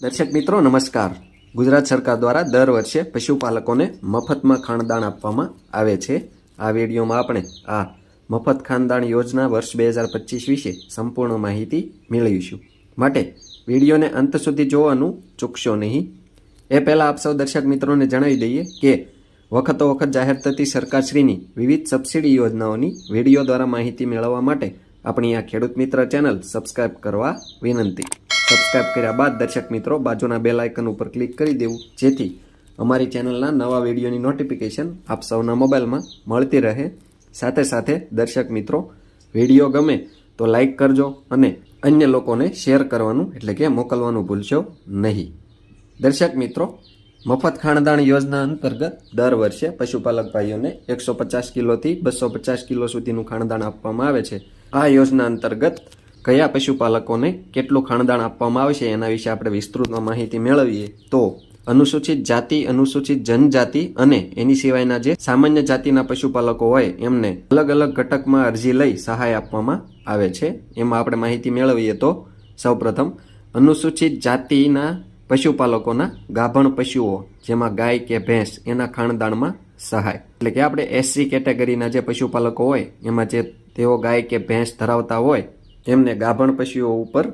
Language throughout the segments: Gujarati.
દર્શક મિત્રો, નમસ્કાર. ગુજરાત સરકાર દ્વારા દર વર્ષે પશુપાલકોને મફતમાં ખાણદાણ આપવામાં આવે છે. આ વિડીયોમાં આપણે આ મફત ખાનદાન યોજના વર્ષ બે હજાર પચીસ વિશે સંપૂર્ણ માહિતી મેળવીશું. માટે વિડીયોને અંત સુધી જોવાનું ચૂકશો નહીં. એ પહેલાં આપ સૌ દર્શક મિત્રોને જણાવી દઈએ કે વખતો વખત જાહેર થતી સરકારશ્રીની વિવિધ સબસિડી યોજનાઓની વીડિયો દ્વારા માહિતી મેળવવા માટે આપણી આ ખેડૂત મિત્ર ચેનલ સબસ્ક્રાઇબ કરવા વિનંતી. સબસ્ક્રાઇબ કર્યા બાદ દર્શક મિત્રો બાજુના બેલ આઇકન ઉપર ક્લિક કરી દેવું, જેથી અમારી ચેનલના નવા વિડીયોની નોટિફિકેશન આપ સૌના મોબાઈલમાં મળતી રહે. સાથે સાથે દર્શક મિત્રો, વીડિયો ગમે તો લાઇક કરજો અને અન્ય લોકોને શેર કરવાનું એટલે કે મોકલવાનું ભૂલશો નહીં. દર્શક મિત્રો, મફત ખાણદાણ યોજના અંતર્ગત દર વર્ષે પશુપાલક ભાઈઓને એકસો પચાસ કિલોથી બસો પચાસ કિલો સુધીનું ખાણદાણ આપવામાં આવે છે. આ યોજના અંતર્ગત કયા પશુપાલકોને કેટલું ખાણદાણ આપવામાં આવશે એના વિશે આપણે વિસ્તૃતમાં માહિતી મેળવીએ તો અનુસૂચિત જાતિ, અનુસૂચિત જનજાતિ અને એની સિવાયના જે સામાન્ય જાતિના પશુપાલકો હોય એમને અલગ અલગ ઘટકમાં અરજી લઈ સહાય આપવામાં આવે છે. એમાં આપણે માહિતી મેળવીએ તો સૌપ્રથમ અનુસૂચિત જાતિના પશુપાલકોના ગાભણ પશુઓ, જેમાં ગાય કે ભેંસ, એના ખાણદાણમાં સહાય. એટલે કે આપણે એસસી કેટેગરીના જે પશુપાલકો હોય, એમાં જે તેઓ ગાય કે ભેંસ ધરાવતા હોય તેમને ગાભણ પશુઓ ઉપર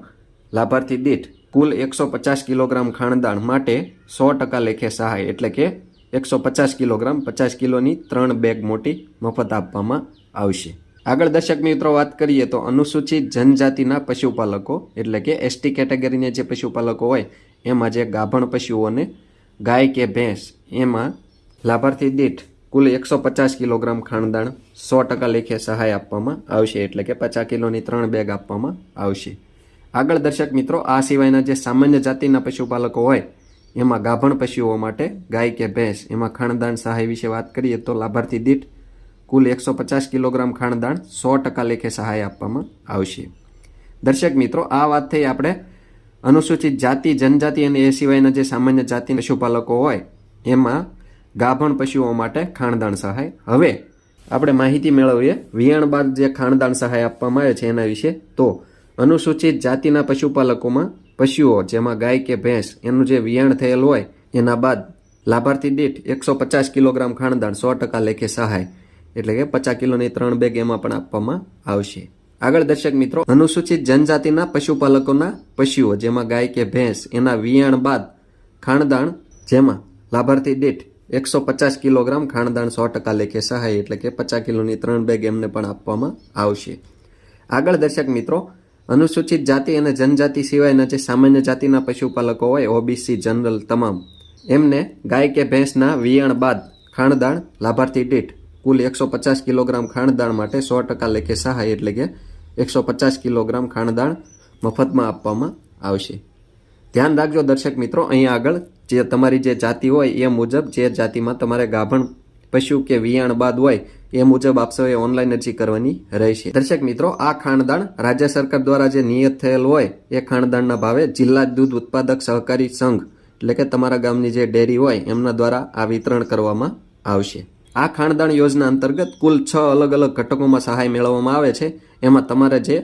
લાભાર્થી દીઠ કુલ એકસો પચાસ કિલોગ્રામ ખાણદાણ માટે સો ટકા લેખે સહાય, એટલે કે એકસો પચાસ કિલોગ્રામ પચાસ કિલોની ત્રણ બેગ મોટી મફત આપવામાં આવશે. આગળ દર્શક મિત્રો, વાત કરીએ તો અનુસૂચિત જનજાતિના પશુપાલકો, એટલે કે એસટી કેટેગરીને જે પશુપાલકો હોય, એમાં જે ગાભણ પશુઓને ગાય કે ભેંસ, એમાં લાભાર્થી દીઠ કુલ એકસો પચાસ કિલોગ્રામ ખાણદાણ સો ટકા લેખે સહાય આપવામાં આવશે, એટલે કે પચાસ કિલોની ત્રણ બેગ આપવામાં આવશે. આગળ દર્શક મિત્રો, આ સિવાયના જે સામાન્ય જાતિના પશુપાલકો હોય, એમાં ગાભણ પશુઓ માટે ગાય કે ભેંસ, એમાં ખાણદાણ સહાય વિશે વાત કરીએ તો લાભાર્થી દીઠ કુલ એકસો પચાસ કિલોગ્રામ ખાણદાણ સો ટકા લેખે સહાય આપવામાં આવશે. દર્શક મિત્રો, આ વાત થઈ આપણે અનુસૂચિત જાતિ, જનજાતિ અને એ સિવાયના જે સામાન્ય જાતિ પશુપાલકો હોય, એમાં ગાભણ પશુઓ માટે ખાણદાણ સહાય. હવે આપણે માહિતી મેળવીએ. વિયાણ બાદ જે ખાણદાણ સહાય આપવામાં આવે છે એના વિશે. તો અનુસૂચિત જાતિના પશુપાલકોમાં પશુઓ જેમાં ગાય કે ભેંસ એનું જે વિયાણ થયેલ હોય એના બાદ લાભાર્થી દીઠ એકસો પચાસ કિલોગ્રામ ખાણદાણ સો ટકા લેખે સહાય. એટલે કે પચાસ કિલોની ત્રણ બેગ એમાં પણ આપવામાં આવશે. આગળ દર્શક મિત્રો, અનુસૂચિત જનજાતિના પશુપાલકોના પશુઓ જેમાં ગાય કે ભેંસ એના વિયાણ બાદ ખાણદાણ જેમાં લાભાર્થી દીઠ એકસો પચાસ કિલોગ્રામ ખાણદાણ સો ટકા લેખે સહાય એટલે કે પચાસ કિલોની ત્રણ બેગ એમને પણ આપવામાં આવશે. આગળ દર્શક મિત્રો, અનુસૂચિત જાતિ અને જનજાતિ સિવાયના જે સામાન્ય જાતિના પશુપાલકો હોય, ઓબીસી, જનરલ તમામ, એમને ગાય કે ભેંસના વિયાણ બાદ ખાણદાણ લાભાર્થી દીઠ કુલ એકસો પચાસ કિલોગ્રામ ખાણદાણ માટે સો ટકા લેખે સહાય એટલે કે એકસો પચાસ કિલોગ્રામ ખાણદાણ મફતમાં આપવામાં આવશે. ધ્યાન રાખજો દર્શક મિત્રો અહીંયા આગળ જે તમારી જે જાતિ હોય એ મુજબ, જે જાતિમાં તમારે ગાભણ, પશુ કે વિયાણ બાદ હોય, એ મુજબ આપ સૌએ ઓનલાઈન અરજી કરવાની રહેશે. દર્શક મિત્રો, આ ખાણદાણ રાજ્ય સરકાર દ્વારા જે નિયત થયેલ હોય, એ ખાણદાણના ભાવે જિલ્લા દૂધ ઉત્પાદક સહકારી સંઘ, એટલે કે તમારા ગામની જે ડેરી હોય, એમના દ્વારા આ વિતરણ કરવામાં આવશે. આ ખાણદાણ યોજના અંતર્ગત કુલ છ અલગ અલગ ઘટકોમાં સહાય મેળવવામાં આવે છે. એમાં તમારે જે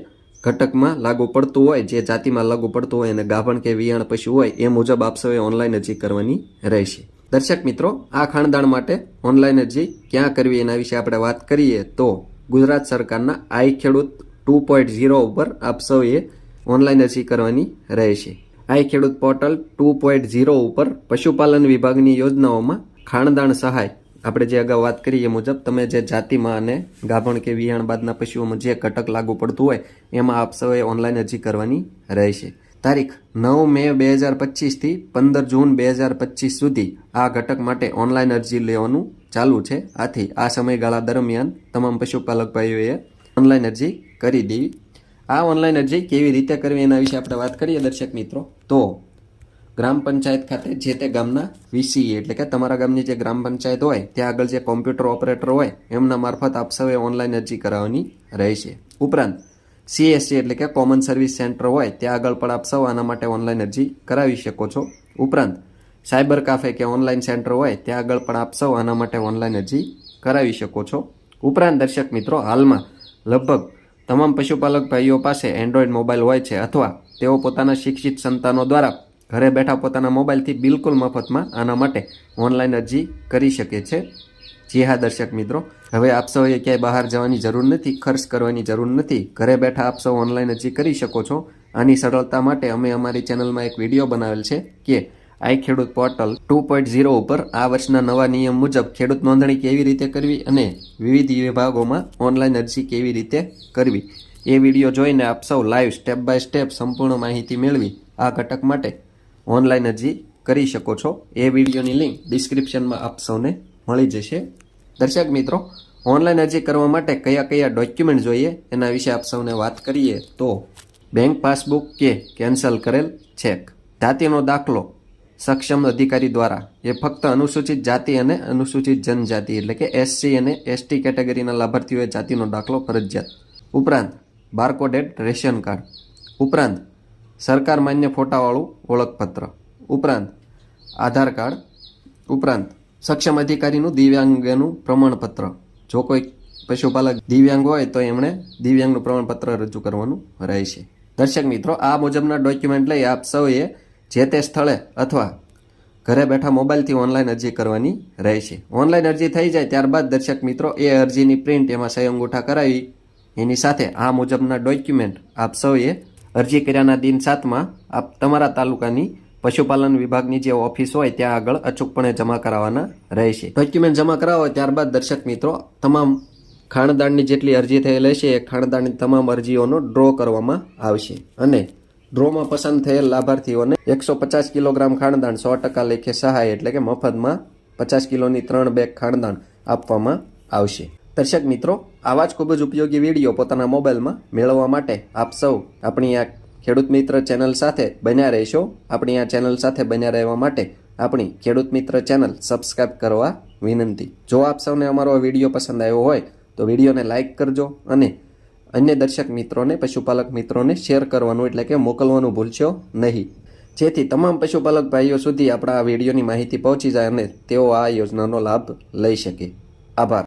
ઘટકમાં લાગુ પડતું હોય, જે જાતિમાં લાગુ પડતું હોય અને ગાભણ કે વિયાણ પશુ હોય, એ મુજબ આપ સૌએ ઓનલાઈન અરજી કરવાની રહેશે. દર્શક મિત્રો, આ ખાણદાણ માટે ઓનલાઈન અરજી ક્યાં કરવી એના વિશે આપણે વાત કરીએ તો ગુજરાત સરકારના આઈ ખેડૂત ટુ પોઈન્ટ ઝીરો ઉપર આપ સૌએ ઓનલાઈન અરજી કરવાની રહેશે. આઈ ખેડૂત પોર્ટલ ટુ પોઈન્ટ ઝીરો ઉપર પશુપાલન વિભાગની યોજનાઓમાં ખાણદાણ સહાય આપણે જે અગાઉ વાત કરી એ મુજબ, તમે જે જાતિમાં અને ગાભણ કે વિયાણ બાદના પશુઓમાં જે ઘટક લાગુ પડતું હોય, એમાં આપ સૌએ ઓનલાઈન અરજી કરવાની રહેશે. તારીખ નવ મે બે હજાર પચીસથી પંદર જૂન બે હજાર પચીસ સુધી આ ઘટક માટે ઓનલાઈન અરજી લેવાનું ચાલુ છે. આથી આ સમયગાળા દરમિયાન તમામ પશુપાલક ભાઈઓએ ઓનલાઈન અરજી કરી દેવી આ ઓનલાઈન અરજી કેવી રીતે કરવી એના વિશે આપણે વાત કરીએ દર્શક મિત્રો? તો ગ્રામ પંચાયત ખાતે જે તે ગામના વીસીએ એટલે કે તમારા ગામની જે ગ્રામ પંચાયત હોય, ત્યાં આગળ જે કોમ્પ્યુટર ઓપરેટર હોય, એમના મારફત આપ સૌએ ઓનલાઈન અરજી કરાવવાની રહેશે. ઉપરાંત, સીએસસી એટલે કે કોમન સર્વિસ સેન્ટર હોય, ત્યાં આગળ પણ આપ સૌ આના માટે ઓનલાઈન અરજી કરાવી શકો છો. ઉપરાંત, સાયબર કાફે કે ઓનલાઈન સેન્ટર હોય, ત્યાં આગળ પણ આપ સૌ આના માટે ઓનલાઈન અરજી કરાવી શકો છો. ઉપરાંત, દર્શક મિત્રો, હાલમાં લગભગ તમામ પશુપાલક ભાઈઓ પાસે એન્ડ્રોઈડ મોબાઈલ હોય છે અથવા તેઓ પોતાના શિક્ષિત સંતાનો દ્વારા ઘરે બેઠા પોતાના મોબાઈલથી બિલકુલ મફતમાં આના માટે ઓનલાઈન અરજી કરી શકે છે. જી હા, દર્શક મિત્રો, હવે આપ સૌએ ક્યાંય બહાર જવાની જરૂર નથી, ખર્ચ કરવાની જરૂર નથી. ઘરે બેઠા આપ સૌ ઓનલાઈન અરજી કરી શકો છો. આની સરળતા માટે અમે અમારી ચેનલમાં એક વીડિયો બનાવેલ છે કે આઈ ખેડૂત પોર્ટલ ટુ પોઈન્ટ ઝીરો ઉપર આ વર્ષના નવા નિયમ મુજબ ખેડૂત નોંધણી કેવી રીતે કરવી અને વિવિધ વિભાગોમાં ઓનલાઈન અરજી કેવી રીતે કરવી. એ વીડિયો જોઈને આપ સૌ લાઈવ સ્ટેપ બાય સ્ટેપ સંપૂર્ણ માહિતી મેળવી આ ઘટક માટે ઓનલાઈન અરજી કરી શકો છો. એ વિડીયોની લિંક ડિસ્ક્રિપ્શનમાં આપ સૌને મળી જશે. દર્શક મિત્રો ઓનલાઈન અરજી કરવા માટે કયા કયા ડોક્યુમેન્ટ જોઈએ એના વિશે આપ સૌને વાત કરીએ તો બેંક પાસબુક કે કેન્સલ કરેલ ચેક જાતિનો દાખલો સક્ષમ અધિકારી દ્વારા, એ ફક્ત અનુસૂચિત જાતિ અને અનુસૂચિત જનજાતિ એટલે કે એસસી અને એસટી કેટેગરીના લાભાર્થીઓએ જાતિનો દાખલો ફરજિયાત. ઉપરાંત બારકોડેડ રેશન કાર્ડ ઉપરાંત સરકાર માન્ય ફોટાવાળું ઓળખપત્ર. ઉપરાંત આધાર કાર્ડ. ઉપરાંત સક્ષમ અધિકારીનું દિવ્યાંગનું પ્રમાણપત્ર. જો કોઈ પશુપાલક દિવ્યાંગ હોય તો એમણે દિવ્યાંગનું પ્રમાણપત્ર રજૂ કરવાનું રહેશે. દર્શક મિત્રો, આ મુજબના ડોક્યુમેન્ટ લઈ આપ સૌએ જે તે સ્થળે અથવા ઘરે બેઠા મોબાઈલથી ઓનલાઈન અરજી કરવાની રહેશે. ઓનલાઈન અરજી થઈ જાય ત્યારબાદ દર્શક મિત્રો, એ અરજીની પ્રિન્ટ એમાં સહી અંગૂઠા કરાવી. એની સાથે આ મુજબના ડોક્યુમેન્ટ આપ સૌએ અરજી કર્યાના દિન સાતમાં આપ તમારા તાલુકાની પશુપાલન વિભાગની જે ઓફિસ હોય ત્યાં આગળ અચૂકપણે જમા કરાવવાના રહેશે. ડોક્યુમેન્ટ જમા કરાવો, ત્યારબાદ દર્શક મિત્રો, તમામ ખાણદાણની જેટલી અરજી થયેલ હશે એ ખાણદાણની તમામ અરજીઓનો ડ્રો કરવામાં આવશે. અને ડ્રોમાં પસંદ થયેલ લાભાર્થીઓને એકસો પચાસ કિલોગ્રામ ખાણદાણ સો ટકા લેખે સહાય એટલે કે મફતમાં પચાસ કિલોની ત્રણ બેગ ખાણદાણ આપવામાં આવશે. દર્શક મિત્રો, આવા જ ખૂબ જ ઉપયોગી વીડિયો પોતાના મોબાઈલમાં મેળવવા માટે આપ સૌ આપણી આ ખેડૂત મિત્ર ચેનલ સાથે બન્યા રહેશો. આપણી આ ચેનલ સાથે બન્યા રહેવા માટે આપણી ખેડૂત મિત્ર ચેનલ સબસ્ક્રાઈબ કરવા વિનંતી. જો આપ સૌને અમારો વીડિયો પસંદ આવ્યો હોય, તો વિડીયોને લાઇક કરજો અને અન્ય દર્શક મિત્રોને, પશુપાલક મિત્રોને શેર કરવાનું એટલે કે મોકલવાનું ભૂલશો નહીં. જેથી તમામ પશુપાલક ભાઈઓ સુધી આપણા આ વિડીયોની માહિતી પહોંચી જાય અને તેઓ આ યોજનાનો લાભ લઈ શકે. આભાર.